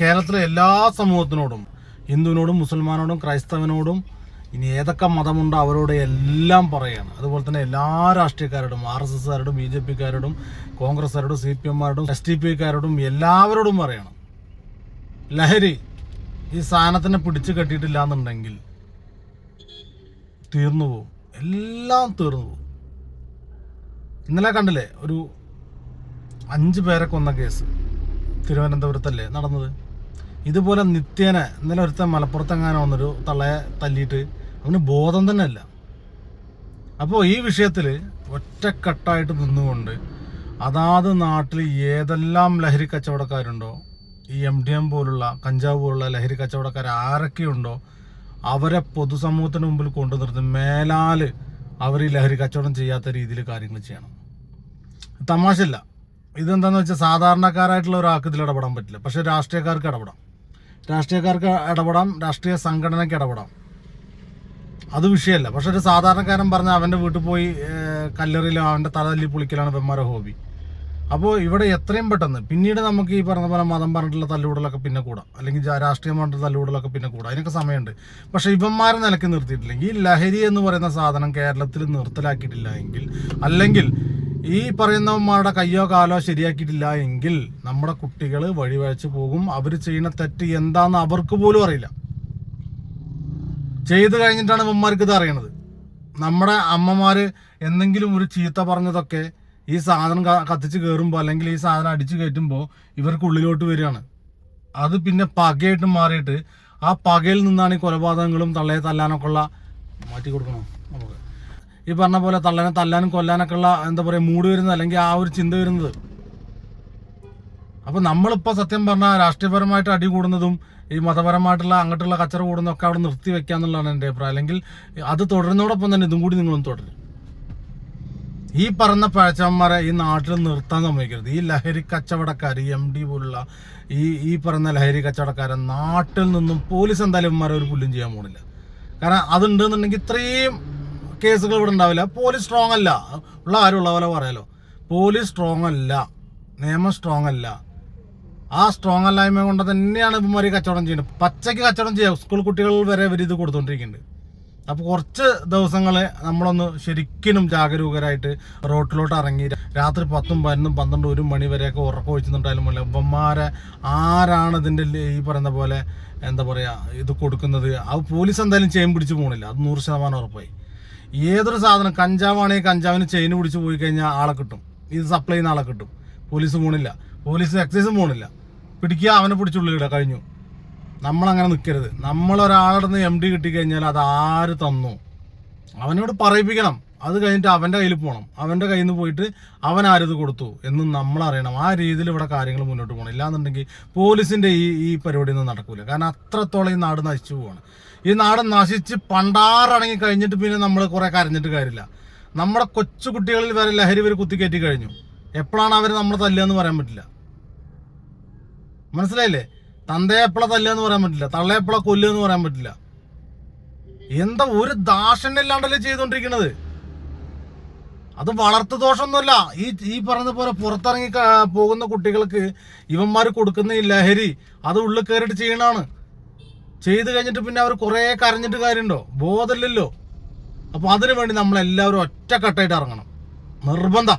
കേരളത്തിലെ എല്ലാ സമൂഹത്തിനോടും ഹിന്ദുവിനോടും മുസൽമാനോടും ക്രൈസ്തവനോടും ഇനി ഏതൊക്കെ മതമുണ്ടോ അവരോട് എല്ലാം പറയാണ്. അതുപോലെ തന്നെ എല്ലാ രാഷ്ട്രീയക്കാരോടും ആർ എസ് എസ്സുകാരോടും ബി ജെ പിക്കാരോടും കോൺഗ്രസ്സുകാരോടും സി പി എമ്മാരോടും എസ് ടി കാരോടും എല്ലാവരോടും പറയണം. ലഹരി ഈ സാധനത്തിനെ പിടിച്ചു കെട്ടിയിട്ടില്ല എന്നുണ്ടെങ്കിൽ തീർന്നു പോവും. എല്ലാം തീർന്നു പോവും. ഇന്നലെ കണ്ടില്ലേ? ഒരു അഞ്ച് പേരെ കൊന്ന കേസ്. തിരുവനന്തപുരത്തല്ലേ നടന്നത്? ഇതുപോലെ നിത്യേന ഇന്നലെ ഒരുത്തൻ മലപ്പുറത്തെങ്ങാനും വന്നൊരു തള്ളയെ തല്ലിയിട്ട് അവന് ബോധം തന്നെ അല്ല അപ്പോൾ ഈ വിഷയത്തിൽ ഒറ്റക്കെട്ടായിട്ട് നിന്നുകൊണ്ട് അതാത് നാട്ടിൽ ഏതെല്ലാം ലഹരി കച്ചവടക്കാരുണ്ടോ ഈ എം ഡി എം പോലുള്ള കഞ്ചാവ് പോലുള്ള ലഹരി കച്ചവടക്കാർ ആരൊക്കെയുണ്ടോ അവരെ പൊതുസമൂഹത്തിന് മുമ്പിൽ കൊണ്ടു നിർത്തി മേലാൽ അവർ ഈ ലഹരി കച്ചവടം ചെയ്യാത്ത രീതിയിൽ കാര്യങ്ങൾ ചെയ്യണം. തമാശല്ല ഇതെന്താണെന്ന് വെച്ചാൽ സാധാരണക്കാരായിട്ടുള്ള ഒരാൾക്ക് ഇതിൽ ഇടപെടാൻ പറ്റില്ല. പക്ഷേ രാഷ്ട്രീയക്കാർക്ക് ഇടപെടാം. രാഷ്ട്രീയക്കാർക്ക് ഇടപെടാം രാഷ്ട്രീയ സംഘടനയ്ക്ക് ഇടപെടാം. അത് വിഷയമല്ല. പക്ഷെ ഒരു സാധാരണക്കാരൻ പറഞ്ഞ അവന്റെ വീട്ടിൽ പോയി കല്ലെറിയിലോ അവന്റെ തലതല്ലി പൊളിക്കലാണ് പെന്മാരെ ഹോബി. അപ്പോൾ ഇവിടെ എത്രയും പെട്ടെന്ന് പിന്നീട് നമുക്ക് ഈ പറഞ്ഞ പോലെ മതം പറഞ്ഞിട്ടുള്ള തല്ലുകൂടലൊക്കെ പിന്നെ കൂടാം. അല്ലെങ്കിൽ രാഷ്ട്രീയം പറഞ്ഞിട്ട് തല്ലുകൂടലൊക്കെ പിന്നെ കൂടാം. അതിനൊക്കെ സമയമുണ്ട്. പക്ഷേ ഇവന്മാരെ നിലയ്ക്ക് നിർത്തിയിട്ടില്ലെങ്കിൽ ഈ ലഹരി എന്ന് പറയുന്ന സാധനം കേരളത്തിൽ നിർത്തലാക്കിയിട്ടില്ല എങ്കിൽ അല്ലെങ്കിൽ ഈ പറയുന്നവന്മാരുടെ കയ്യോ കാലോ ശരിയാക്കിയിട്ടില്ല എങ്കിൽ നമ്മുടെ കുട്ടികൾ വഴിവഴച്ചു പോകും. അവർ ചെയ്യുന്ന തെറ്റ് എന്താണെന്ന് അവർക്ക് പോലും അറിയില്ല. ചെയ്തു കഴിഞ്ഞിട്ടാണ് ഇവന്മാർക്ക് ഇത് അറിയണത്. നമ്മുടെ അമ്മമാർ എന്തെങ്കിലും ഒരു ചീത്ത പറഞ്ഞതൊക്കെ ഈ സാധനം കത്തിച്ച് കയറുമ്പോൾ അല്ലെങ്കിൽ ഈ സാധനം അടിച്ചു കയറ്റുമ്പോൾ ഇവർക്ക് ഉള്ളിലോട്ട് വരികയാണ്. അത് പിന്നെ പകയായിട്ട് മാറിയിട്ട് ആ പകയിൽ നിന്നാണ് ഈ കൊലപാതകങ്ങളും തള്ളയെ തല്ലാനൊക്കെ ഉള്ള മാറ്റി കൊടുക്കണം? നമുക്ക് ഈ പറഞ്ഞ പോലെ തള്ളനെ തല്ലാനും കൊല്ലാനൊക്കെ ഉള്ള എന്താ പറയുക മൂഡ് വരുന്നത് അല്ലെങ്കിൽ ആ ഒരു ചിന്ത വരുന്നത്. അപ്പൊ നമ്മളിപ്പോ സത്യം പറഞ്ഞാൽ രാഷ്ട്രീയപരമായിട്ട് അടി കൂടുന്നതും ഈ മതപരമായിട്ടുള്ള അങ്ങോട്ടുള്ള കച്ചറ കൂടുന്നതൊക്കെ അവിടെ നിർത്തി വെക്കാന്നുള്ളതാണ് എന്റെ അഭിപ്രായം. അല്ലെങ്കിൽ അത് തുടരുന്നതോടൊപ്പം തന്നെ ഇതും കൂടി നിങ്ങളും തുടരും. ഈ പറഞ്ഞ പഴച്ചന്മാരെ ഈ നാട്ടിൽ നിർത്താൻ സമ്മതിക്കരുത്. ഈ ലഹരി കച്ചവടക്കാർ എം ഡി പോലുള്ള ഈ ഈ പറഞ്ഞ ലഹരി കച്ചവടക്കാരെ നാട്ടിൽ നിന്നും പോലീസ് എന്തായാലും ഇവന്മാരെ ഒരു പുല്ലും ചെയ്യാൻ പോണില്ല. കാരണം അതുണ്ടെന്നുണ്ടെങ്കിൽ ഇത്രയും കേസുകൾ ഇവിടെ ഉണ്ടാവില്ല. പോലീസ് സ്ട്രോങ് അല്ല. ഉള്ള ആരുള്ള പോലെ പറയാലോ. പോലീസ് സ്ട്രോങ് അല്ല. നിയമം സ്ട്രോങ് അല്ല. ആ സ്ട്രോങ് അല്ലായ്മ കൊണ്ട് തന്നെയാണ് ഇപ്പം ഒരു കച്ചവടം ചെയ്യുന്നത്. പച്ചയ്ക്ക് കച്ചവടം ചെയ്യുക സ്കൂൾ കുട്ടികൾ വരെ ഇവർ ഇത് കൊടുത്തോണ്ടിരിക്കുന്നുണ്ട്. അപ്പോൾ കുറച്ച് ദിവസങ്ങളെ നമ്മളൊന്ന് ശരിക്കും ജാഗരൂകരായിട്ട് റോട്ടിലോട്ട് ഇറങ്ങി രാത്രി പത്തും പതിനൊന്നും പന്ത്രണ്ടും ഒരു മണി വരെയൊക്കെ ഉറക്കം ഒഴിച്ചിട്ടുണ്ടായാലും പോലെ ഇവന്മാരെ ആരാണ് ഇതിന്റെ ഈ പറയുന്ന പോലെ എന്താ പറയുക ഇത് കൊടുക്കുന്നത്? ആ പോലീസ് എന്തായാലും ചെയിൻ പിടിച്ച് പോകണില്ല അത് നൂറ് ശതമാനം ഉറപ്പായി. ഏതൊരു സാധനം കഞ്ചാവാണെങ്കിൽ കഞ്ചാവിന് ചെയിൻ പിടിച്ച് പോയി കഴിഞ്ഞാൽ ആളെ കിട്ടും. ഇത് സപ്ലൈ ചെയ്യുന്ന ആളെ കിട്ടും. പോലീസ് പോണില്ല. പോലീസ് എക്സൈസും പോണില്ല. പിടിക്കുക അവനെ പിടിച്ചുള്ളിടുക കഴിഞ്ഞു. നമ്മളങ്ങനെ നിൽക്കരുത് നമ്മളൊരാളുടെ നിന്ന് എം ഡി കിട്ടിക്കഴിഞ്ഞാൽ അത് ആര് തന്നു? അവനോട് പറയിപ്പിക്കണം. അത് കഴിഞ്ഞിട്ട് അവന്റെ കയ്യിൽ പോകണം അവന്റെ കയ്യിൽ നിന്ന് പോയിട്ട് അവൻ ആരത് കൊടുത്തു എന്ന് നമ്മൾ അറിയണം. ആ രീതിയിൽ ഇവിടെ കാര്യങ്ങൾ മുന്നോട്ട് പോകണം. ഇല്ലാന്നുണ്ടെങ്കിൽ പോലീസിന്റെ ഈ ഈ പരിപാടി നടക്കില്ല നടക്കൂല. കാരണം അത്രത്തോളം ഈ നാട് നശിച്ചു പോവാണ്. ഈ നാട് നശിച്ച് പണ്ടാറണങ്ങി കഴിഞ്ഞിട്ട് പിന്നെ നമ്മൾ കുറേ കരഞ്ഞിട്ട് കാര്യമില്ല. നമ്മുടെ കൊച്ചു കുട്ടികളിൽ വരെ ലഹരി വരെ കുത്തിക്കയറ്റി കഴിഞ്ഞു. എപ്പോഴാണ് അവർ നമ്മളെ തല്ലുക എന്ന് പറയാൻ പറ്റില്ല? മനസ്സിലായില്ലേ? തന്തയെ എപ്പോഴാ തല്ലുക എന്ന് പറയാൻ പറ്റില്ല. തള്ളയെ എപ്പോഴാ കൊല്ലുക എന്ന് പറയാൻ പറ്റില്ല. എന്താ ഒരു ദാക്ഷണ്യം ഇല്ലാണ്ടല്ലേ ചെയ്തോണ്ടിരിക്കണത് അത് വളർത്തു ദോഷമൊന്നുമല്ല ഈ ഈ പറഞ്ഞ പോലെ പുറത്തിറങ്ങി പോകുന്ന കുട്ടികൾക്ക് ഇവന്മാർ കൊടുക്കുന്ന ഈ ലഹരി അത് ഉള്ളിൽ കയറിയിട്ട് ചെയ്യണാണ് ചെയ്ത് കഴിഞ്ഞിട്ട് പിന്നെ അവർ കുറേ കരഞ്ഞിട്ട് കാര്യമുണ്ടോ? ബോധമില്ലല്ലോ. അപ്പോൾ അതിനു വേണ്ടി നമ്മളെല്ലാവരും ഒറ്റക്കെട്ടായിട്ട് ഇറങ്ങണം. നിർബന്ധം.